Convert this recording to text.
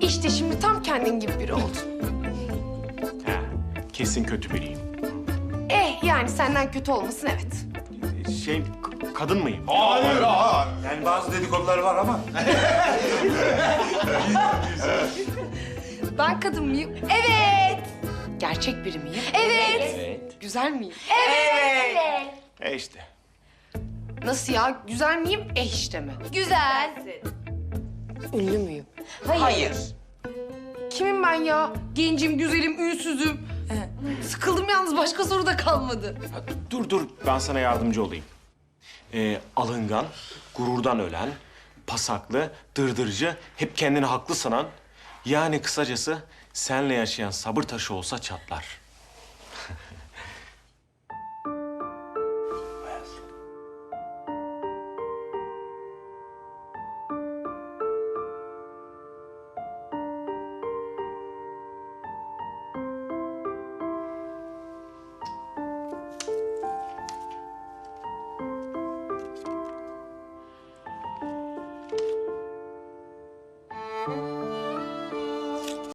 İşte şimdi tam kendin gibi biri oldun. Ha, kesin kötü biriyim. Eh yani senden kötü olmasın evet. Şey, kadın mıyım? Hayır, ha. Yani bazı dedikodular var ama. Ben kadın mıyım? Evet. Gerçek biri miyim? Evet. Evet. Güzel miyim? E işte. Nasıl ya? Güzel miyim? Eh işte mi? Güzel. Ünlü müyüm? Hayır. Kimim ben ya? Gencim, güzelim, ünsüzüm. Sıkıldım yalnız başka soru da kalmadı. Ha, dur dur, ben sana yardımcı olayım. Ee, alıngan, gururdan ölen, pasaklı, dırdırcı, hep kendini haklı sanan... ...yani kısacası Senle yaşayan sabır taşı olsa çatlar.